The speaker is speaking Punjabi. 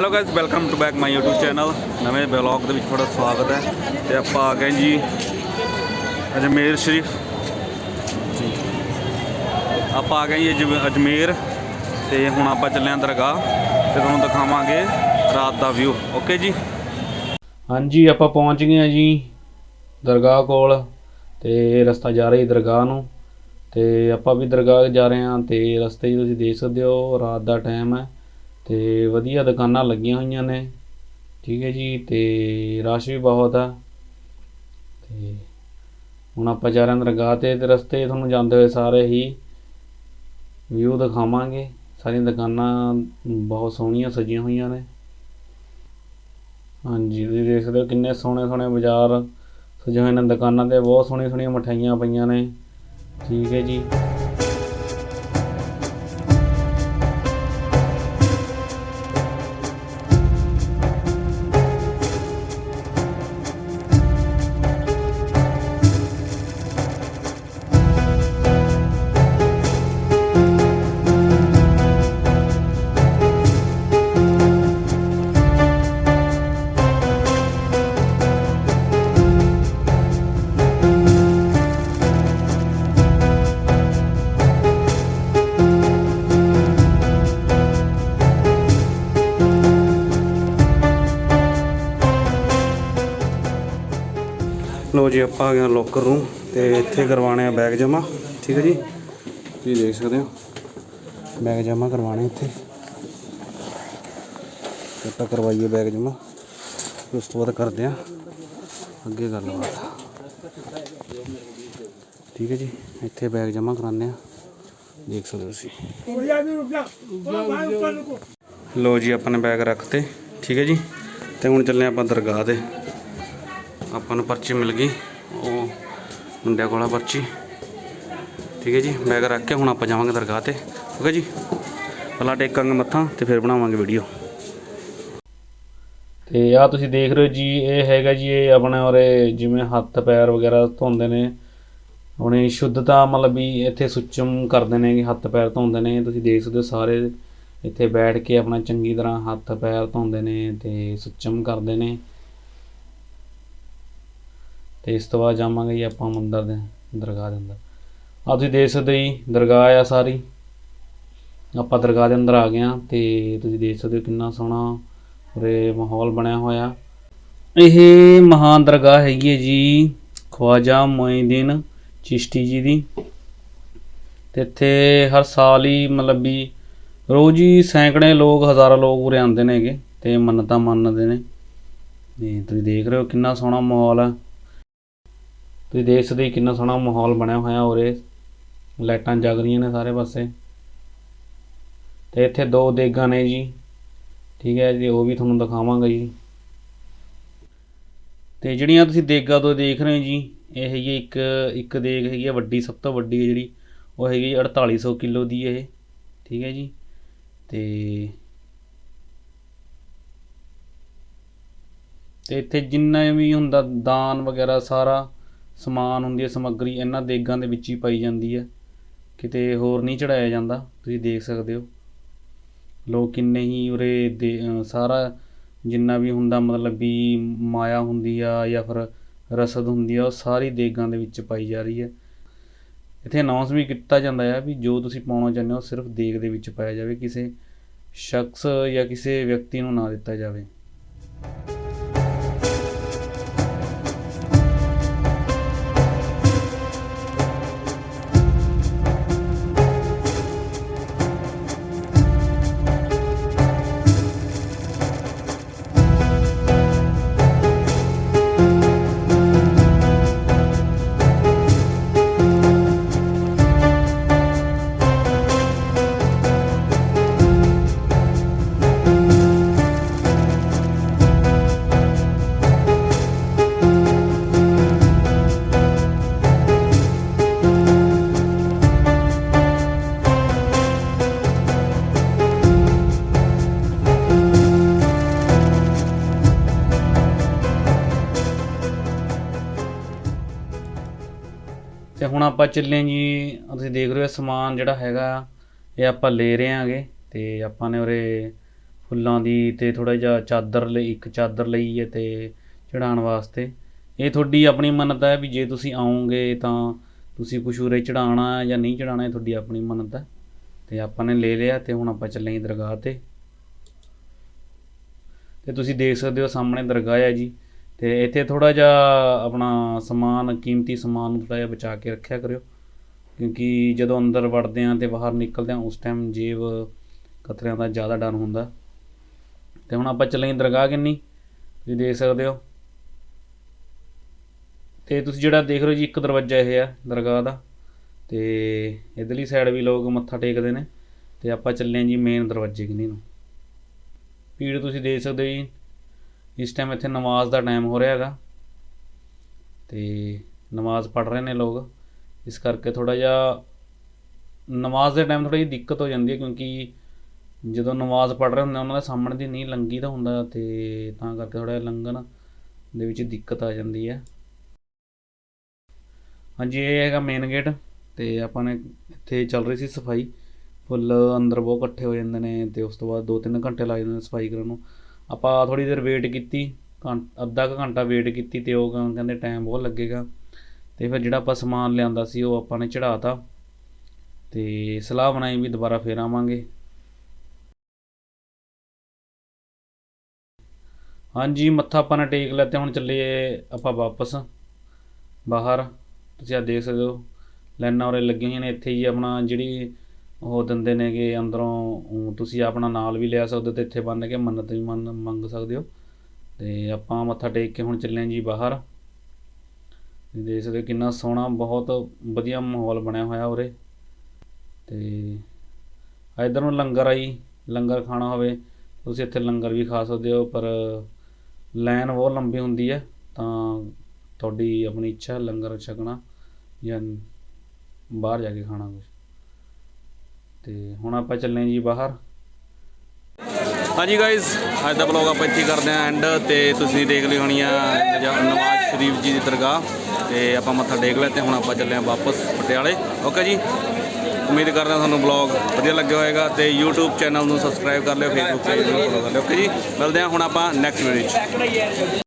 Hello guys welcome to back my YouTube channel ਨਵੇਂ ਵਲੌਗ ਦੇ ਵਿੱਚ ਤੁਹਾਡਾ ਸਵਾਗਤ ਹੈ। ਤੇ ਆਪਾਂ ਆ ਗਏ ਜੀ ਅਜਮੇਰ ਸ਼ਰੀਫ। ਆਪਾਂ ਆ ਗਏ ਜੀ ਅਜਮ- ਅਜਮੇਰ। ਤੇ ਹੁਣ ਆਪਾਂ ਚੱਲੇ ਆਂ ਦਰਗਾਹ। ਤੇ ਤੁਹਾਨੂੰ ਦਿਖਾਵਾਂਗੇ ਰਾਤ ਦਾ ਵਿਊ ਓਕੇ ਜੀ? ਹਾਂਜੀ, ਆਪਾਂ ਪਹੁੰਚ ਗਏ ਆ ਜੀ ਦਰਗਾਹ ਕੋਲ। ਤੇ ਰਸਤਾ ਜਾ ਰਹੀ ਦਰਗਾਹ ਨੂੰ। ਤੇ ਆਪਾਂ ਵੀ ਦਰਗਾਹ ਜਾ ਰਹੇ ਹਾਂ ਤੇ ਰਸਤੇ 'ਚ ਤੁਸੀਂ ਦੇਖ ਸਕਦੇ ਹੋ, ਰਾਤ ਦਾ ਟਾਈਮ ਹੈ। ਤੇ ਵਧੀਆ ਦੁਕਾਨਾਂ ਲੱਗੀਆਂ ਹੋਈਆਂ ਨੇ। ਠੀਕ ਹੈ ਜੀ, ਤੇ ਰਸ਼ ਵੀ ਬਹੁਤ ਆ। ਤੇ ਹੁਣ ਆਪਾਂ ਜਾ ਰਹੇ ਹਾਂ ਦਰਗਾਹ ਤੇ ਤੇ ਰਸਤੇ ਤੁਹਾਨੂੰ ਜਾਂਦੇ ਹੋਏ ਸਾਰੇ ਹੀ ਵਿਊ ਦਿਖਾਵਾਂਗੇ। ਸਾਰੀਆਂ ਦੁਕਾਨਾਂ ਬਹੁਤ ਸੋਹਣੀਆਂ ਸਜੀਆਂ ਹੋਈਆਂ ਨੇ। ਹਾਂਜੀ, ਤੁਸੀਂ ਦੇਖ ਸਕਦੇ ਹੋ ਕਿੰਨੇ ਸੋਹਣੇ ਸੋਹਣੇ ਬਾਜ਼ਾਰ ਸਜੇ ਹੋਏ ਨੇ। ਦੁਕਾਨਾਂ ਤੇ ਬਹੁਤ ਸੋਹਣੀਆਂ ਸੋਹਣੀਆਂ ਮਠਾਈਆਂ ਪਈਆਂ ਨੇ। ਠੀਕ ਹੈ ਜੀ। ਜੀ ਆਪਾਂ ਆ ਗਏ ਲੋਕਰ ਰੂਮ ਤੇ ਇੱਥੇ ਕਰਵਾਣੇ ਆ ਬੈਗ ਜਮਾ ਠੀਕ ਹੈ ਜੀ? ਤੁਸੀਂ ਦੇਖ ਸਕਦੇ ਹੋ। ਬੈਗ ਜਮਾ ਕਰਵਾਣੇ ਇੱਥੇ। ਆਪਾਂ ਕਰਵਾਈਏ ਬੈਗ ਜਮਾ ਉਸ ਤੋਂ ਬਾਅਦ ਕਰਦੇ ਆ ਅੱਗੇ ਗੱਲਬਾਤ। ਠੀਕ ਹੈ ਜੀ ਇੱਥੇ ਬੈਗ ਜਮਾ ਕਰਾਉਂਦੇ ਆ ਦੇਖ ਸਕਦੇ ਹੋ ਤੁਸੀਂ। ਲੋ ਜੀ ਆਪਾਂ ਨੇ ਬੈਗ ਰੱਖਤੇ। ਠੀਕ ਹੈ ਜੀ? ਤੇ ਹੁਣ ਚੱਲੇ ਆਪਾਂ ਦਰਗਾਹ ਤੇ। ਆਪਾਂ ਨੂੰ ਪਰਚੀ ਮਿਲ ਗਈ। ਉਹ ਮੁੰਡਿਆਂ ਕੋਲ ਆ ਪਰਚੀ। ਠੀਕ ਹੈ ਜੀ ਬੈਗ ਰੱਖ ਕੇ ਹੁਣ ਆਪਾਂ ਜਾਵਾਂਗੇ ਦਰਗਾਹ ਤੇ। ਓਕੇ ਜੀ, ਪਹਿਲਾਂ ਟੇਕਾਂਗੇ ਮੱਥਾ ਤੇ ਫਿਰ ਬਣਾਵਾਂਗੇ ਵੀਡੀਓ ਤੇ ਆ ਤੁਸੀਂ ਦੇਖ ਰਹੇ ਹੋ ਜੀ, ਇਹ ਹੈਗਾ ਜੀ, ਇਹ ਆਪਣੇ ਉਰੇ ਜਿਵੇਂ ਹੱਥ ਪੈਰ ਵਗੈਰਾ ਧੋਂਦੇ ਨੇ। ਆਪਣੀ ਸ਼ੁੱਧਤਾ ਮਤਲਬ ਵੀ ਇੱਥੇ ਸੁੱਚਮ ਕਰਦੇ ਨੇ ਕਿ ਹੱਥ ਪੈਰ ਧੋਂਦੇ ਨੇ। ਤੁਸੀਂ ਦੇਖ ਸਕਦੇ ਹੋ ਸਾਰੇ ਇੱਥੇ ਬੈਠ ਕੇ ਆਪਣਾ ਚੰਗੀ ਤਰ੍ਹਾਂ ਹੱਥ ਪੈਰ ਧੋਂਦੇ ਨੇ ਤੇ ਸੁੱਚਮ ਕਰਦੇ ਨੇ। ਤੇ ਇਸ ਤੋਂ ਬਾਅਦ ਜਾਵਾਂਗੇ ਜੀ ਆਪਾਂ ਮੰਦਰ ਦੇ ਦਰਗਾਹ ਦੇ ਅੰਦਰ। ਆ ਤੁਸੀਂ ਦੇਖ ਸਕਦੇ ਹੋ ਜੀ, ਦਰਗਾਹ ਆ ਸਾਰੀ। ਆਪਾਂ ਦਰਗਾਹ ਦੇ ਅੰਦਰ ਆ ਗਏ ਹਾਂ ਤੇ ਤੁਸੀਂ ਦੇਖ ਸਕਦੇ ਹੋ ਕਿੰਨਾ ਸੋਹਣਾ ਉਰੇ ਮਾਹੌਲ ਬਣਿਆ ਹੋਇਆ। ਇਹ ਮਹਾਨ ਦਰਗਾਹ ਹੈਗੀ ਹੈ ਜੀ, ਖਵਾਜਾ ਮੋਇਨਦੀਨ ਚਿਸ਼ਤੀ ਜੀ ਦੀ। ਤੇ ਇੱਥੇ ਹਰ ਸਾਲ ਹੀ ਮਤਲਬ ਵੀ ਰੋਜ਼ ਹੀ ਸੈਂਕੜੇ ਲੋਕ, ਹਜ਼ਾਰਾਂ ਲੋਕ ਉਰੇ ਆਉਂਦੇ ਨੇਗੇ ਤੇ ਮੰਨਤਾਂ ਮੰਨਦੇ ਨੇ। ਤੇ ਤੁਸੀਂ ਦੇਖ ਰਹੇ ਹੋ ਕਿੰਨਾ ਸੋਹਣਾ ਮਾਹੌਲ ਹੈ ਤੁਸੀਂ ਦੇਖ ਸਕਦੇ ਕਿੰਨਾ ਸੋਹਣਾ ਮਾਹੌਲ ਬਣਿਆ ਹੋਇਆ ਉਰੇ। ਲਾਈਟਾਂ ਜਗ ਰਹੀਆਂ ਨੇ ਸਾਰੇ ਪਾਸੇ। ਤੇ ਇੱਥੇ ਦੋ ਦੇਗਾਂ ਨੇ ਜੀ। ਠੀਕ ਹੈ ਜੀ, ਉਹ ਵੀ ਤੁਹਾਨੂੰ ਦਿਖਾਵਾਂਗਾ ਜੀ। ਤੇ ਜਿਹੜੀਆਂ ਤੁਸੀਂ ਦੇਗਾਂ ਤੋਂ ਦੇਖ ਰਹੇ ਹੋ ਜੀ, ਇਹ ਹੈਗੀ ਇੱਕ ਇੱਕ ਦੇਗ ਹੈਗੀ ਹੈ ਵੱਡੀ, ਸਭ ਤੋਂ ਵੱਡੀ ਜਿਹੜੀ। ਉਹ ਹੈਗੀ 4800 ਕਿਲੋ ਦੀ ਇਹ। ਠੀਕ ਹੈ ਜੀ। ਤੇ ਤੇ ਇੱਥੇ ਜਿੰਨਾ ਵੀ ਹੁੰਦਾ ਦਾਨ ਵਗੈਰਾ ਸਾਰਾ ਸਮਾਨ ਹੁੰਦੀ ਹੈ, ਸਮੱਗਰੀ ਇਹਨਾਂ ਦੇਗਾਂ ਦੇ ਵਿੱਚ ਹੀ ਪਾਈ ਜਾਂਦੀ ਹੈ। ਕਿਤੇ ਹੋਰ ਨਹੀਂ ਚੜਾਇਆ ਜਾਂਦਾ, ਤੁਸੀਂ ਦੇਖ ਸਕਦੇ ਹੋ। ਲੋਕ ਕਿੰਨੇ ਹੀ ਉਰੇ ਦੇ ਸਾਰਾ ਜਿੰਨਾ ਵੀ ਹੁੰਦਾ, ਮਤਲਬ ਵੀ ਮਾਇਆ ਹੁੰਦੀ ਆ ਜਾਂ ਫਿਰ ਰਸਦ ਹੁੰਦੀ ਆ, ਉਹ ਸਾਰੀ ਦੇਗਾਂ ਦੇ ਵਿੱਚ ਪਾਈ ਜਾ ਰਹੀ ਹੈ। ਇੱਥੇ ਅਨਾਉਂਸ ਵੀ ਕੀਤਾ ਜਾਂਦਾ ਹੈ ਵੀ ਜੋ ਤੁਸੀਂ ਪਾਉਣਾ ਚਾਹੁੰਦੇ ਹੋ, ਸਿਰਫ ਦੇਗ ਦੇ ਵਿੱਚ ਪਾਇਆ ਜਾਵੇ, ਕਿਸੇ ਸ਼ਖਸ ਜਾਂ ਕਿਸੇ ਵਿਅਕਤੀ ਨੂੰ ਨਾ ਦਿੱਤਾ ਜਾਵੇ। ਤੇ ਹੁਣ ਆਪਾਂ ਚੱਲੇ ਜੀ, ਤੁਸੀਂ ਦੇਖ ਰਹੇ ਹੋ ਸਮਾਨ ਜਿਹੜਾ ਹੈਗਾ, ਇਹ ਆਪਾਂ ਲੈ ਰਹੇ ਆਂਗੇ ਤੇ ਆਪਾਂ ਨੇ ਉਰੇ ਫੁੱਲਾਂ ਦੀ ਤੇ ਥੋੜਾ ਜਿਹਾ ਚਾਦਰ ਲਈ, ਇੱਕ ਚਾਦਰ ਲਈ ਹੈ ਤੇ ਚੜਾਉਣ ਵਾਸਤੇ। ਇਹ ਤੁਹਾਡੀ ਆਪਣੀ ਮੰਨਤ ਹੈ ਵੀ ਜੇ ਤੁਸੀਂ ਆਉਂਗੇ ਤਾਂ ਤੁਸੀਂ ਕੁਛ ਉਰੇ ਚੜਾਉਣਾ ਜਾਂ ਨਹੀਂ ਚੜਾਉਣਾ ਇਹ ਤੁਹਾਡੀ ਆਪਣੀ ਮੰਨਤ ਹੈ। ਤੇ ਆਪਾਂ ਨੇ ਲੈ ਲਿਆ ਤੇ ਹੁਣ ਆਪਾਂ ਚੱਲੇ ਹਾਂ ਦਰਗਾਹ ਤੇ। ਤੇ ਤੁਸੀਂ ਦੇਖ ਸਕਦੇ ਹੋ ਸਾਹਮਣੇ ਦਰਗਾਹ ਹੈ ਜੀ। ਤੇ ਇੱਥੇ ਥੋੜਾ ਜਿਹਾ ਆਪਣਾ ਸਮਾਨ, ਕੀਮਤੀ ਸਮਾਨ ਨੂੰ ਥੋੜਾ ਜਿਹਾ ਬਚਾ ਕੇ ਰੱਖਿਆ ਕਰਿਓ। ਕਿਉਂਕਿ ਜਦੋਂ ਅੰਦਰ ਵੜਦੇ ਆ ਤੇ ਬਾਹਰ ਨਿਕਲਦੇ ਆ, ਉਸ ਟਾਈਮ ਜੇਬ ਕਤਰਿਆਂ ਦਾ ਜ਼ਿਆਦਾ ਡਰ ਹੁੰਦਾ। ਤੇ ਹੁਣ ਆਪਾਂ ਚੱਲੇ ਦਰਗਾਹ ਕਿੰਨੀ, ਤੁਸੀਂ ਦੇਖ ਸਕਦੇ ਹੋ। ਤੇ ਤੁਸੀਂ ਜਿਹੜਾ ਦੇਖ ਰਹੇ ਹੋ ਜੀ, ਇੱਕ ਦਰਵਾਜ਼ਾ ਇਹ ਆ ਦਰਗਾਹ ਦਾ। ਤੇ ਇਧਰਲੀ ਸਾਈਡ ਵੀ ਲੋਕ ਮੱਥਾ ਟੇਕਦੇ ਨੇ। ਤੇ ਆਪਾਂ ਚੱਲੇ ਹਾਂ ਜੀ ਮੇਨ ਦਰਵਾਜ਼ੇ ਕਿੰਨੀ ਨੂੰ। ਭੀੜ ਤੁਸੀਂ ਦੇਖ ਸਕਦੇ ਹੋ ਜੀ। ਇਸ ਟਾਈਮ ਇੱਥੇ ਨਮਾਜ਼ ਦਾ ਟਾਈਮ ਹੋ ਰਿਹਾ ਹੈਗਾ। ਤੇ ਨਮਾਜ਼ ਪੜ੍ਹ ਰਹੇ ਨੇ ਲੋਕ। ਇਸ ਕਰਕੇ ਥੋੜਾ ਜਿਹਾ ਨਮਾਜ਼ ਦੇ ਟਾਈਮ ਥੋੜੀ ਜਿਹੀ ਦਿੱਕਤ ਹੋ ਜਾਂਦੀ ਹੈ ਕਿਉਂਕਿ ਜਦੋਂ ਨਮਾਜ਼ ਪੜ੍ਹ ਰਹੇ ਹੁੰਦੇ ਉਹਨਾਂ ਦੇ ਸਾਹਮਣੇ ਦੀ ਨਹੀਂ ਲੰਗੀ ਦਾ ਹੁੰਦਾ ਤੇ ਤਾਂ ਕਰਕੇ ਥੋੜਾ ਜਿਹਾ ਲੰਘਣ ਦੇ ਵਿੱਚ ਦਿੱਕਤ ਆ ਜਾਂਦੀ ਹੈ। ਹਾਂਜੀ, ਇਹ ਹੈਗਾ ਮੇਨ ਗੇਟ ਤੇ ਆਪਾਂ ਨੇ ਇੱਥੇ ਚੱਲ ਰਹੀ ਸੀ ਸਫ਼ਾਈ। ਫੁੱਲ ਅੰਦਰ ਬਹੁਤ ਇਕੱਠੇ ਹੋ ਜਾਂਦੇ ਨੇ ਤੇ ਉਸ ਤੋਂ ਬਾਅਦ 2-3 ਘੰਟੇ ਲੱਗ ਜਾਂਦੇ ਨੇ ਸਫ਼ਾਈ ਕਰਨ ਨੂੰ। ਆਪਾਂ ਥੋੜੀ ਦੇਰ ਵੇਟ ਕੀਤੀ, ਘੰ- ਅੱਧਾ ਕੁ ਘੰਟਾ ਵੇਟ ਕੀਤੀ ਤੇ ਉਹ ਕਹਿੰਦੇ ਟਾਈਮ ਬਹੁਤ ਲੱਗੇਗਾ। ਤੇ ਫਿਰ ਜਿਹੜਾ ਆਪਾਂ ਸਮਾਨ ਲਿਆਂਦਾ ਸੀ ਉਹ ਆਪਾਂ ਨੇ ਚੜਾਤਾ ਤੇ ਸਲਾਹ ਬਣਾਈ ਵੀ ਦੁਬਾਰਾ ਫੇਰ ਆਵਾਂਗੇ। ਹਾਂਜੀ, ਮੱਥਾ ਆਪਾਂ ਨੇ ਟੇਕ ਲਿਆ ਤੇ ਹੁਣ ਚੱਲੇ ਆਪਾਂ ਵਾਪਸ। ਬਾਹਰ, ਤੁਸੀਂ ਆ ਦੇਖ ਸਕਦੇ ਹੋ। ਲਾਈਨਾਂ ਉਰੇ ਲੱਗੀਆਂ ਹੋਈਆਂ ਨੇ, ਇੱਥੇ ਹੀ ਆਪਣਾ ਜਿਹੜੀ ਉਹ ਦਿੰਦੇ ਨੇਗੇ ਅੰਦਰੋਂ ਤੁਸੀਂ ਆਪਣਾ ਨਾਲ ਵੀ ਲਿਆ ਸਕਦੇ ਹੋ ਤੇ ਇੱਥੇ ਬੰਨ ਕੇ ਮੰਨਤ ਵੀ ਮੰਨ, ਮੰਗ ਸਕਦੇ ਹੋ। ਤੇ ਆਪਾਂ ਮੱਥਾ ਟੇਕ ਕੇ ਹੁਣ ਚੱਲੇ ਜੀ ਬਾਹਰ। ਦੇਖ ਸਕਦੇ ਹੋ ਕਿੰਨਾ ਸੋਹਣਾ, ਬਹੁਤ ਵਧੀਆ ਮਾਹੌਲ ਬਣਿਆ ਹੋਇਆ ਉਰੇ। ਤੇ ਇਧਰ ਨੂੰ ਲੰਗਰ ਆਈ ਲੰਗਰ ਖਾਣਾ ਹੋਵੇ, ਤੁਸੀਂ ਇੱਥੇ ਲੰਗਰ ਵੀ ਖਾ ਸਕਦੇ ਹੋ, ਪਰ ਲਾਈਨ ਬਹੁਤ ਲੰਬੀ ਹੁੰਦੀ ਹੈ, ਤਾਂ ਤੁਹਾਡੀ ਆਪਣੀ ਇੱਛਾ, ਲੰਗਰ ਛਕਣਾ ਜਾਂ ਬਾਹਰ ਜਾ ਕੇ ਖਾਣਾ ਕੁਝ ਤੇ ਹੁਣ ਆਪਾਂ ਚੱਲੇ ਹਾਂ ਜੀ ਬਾਹਰ। ਹਾਂਜੀ ਗਾਇਜ਼ ਅੱਜ ਦਾ ਬਲੌਗ ਆਪਾਂ ਇੱਥੇ ਕਰਦੇ ਆਂ ਐਂਡ ਤੇ ਤੁਸੀਂ ਦੇਖ ਲਈ ਹੋਣੀ ਆ ਨਵਾਜ਼ ਸ਼ਰੀਫ ਜੀ ਦੀ ਦਰਗਾਹ। ਤੇ ਆਪਾਂ ਮੱਥਾ ਟੇਕ ਲਿਆ ਤੇ ਹੁਣ ਆਪਾਂ ਚੱਲੇ ਆਂ ਵਾਪਸ ਪਟਿਆਲੇ। ਓਕੇ ਜੀ? ਉਮੀਦ ਕਰਦੇ ਹਾਂ ਤੁਹਾਨੂੰ ਬਲੌਗ ਵਧੀਆ ਲੱਗਿਆ ਹੋਵੇਗਾ ਤੇ YouTube ਚੈਨਲ ਨੂੰ ਸਬਸਕ੍ਰਾਈਬ ਕਰ ਲਿਓ, Facebook ਪੇਜ ਨੂੰ ਫੋਲੋ ਕਰ ਲਿਓ। ਓਕੇ ਜੀ? ਮਿਲਦੇ ਹਾਂ ਹੁਣ ਆਪਾਂ ਨੈਕਸਟ ਵੀਡੀਓ 'ਚ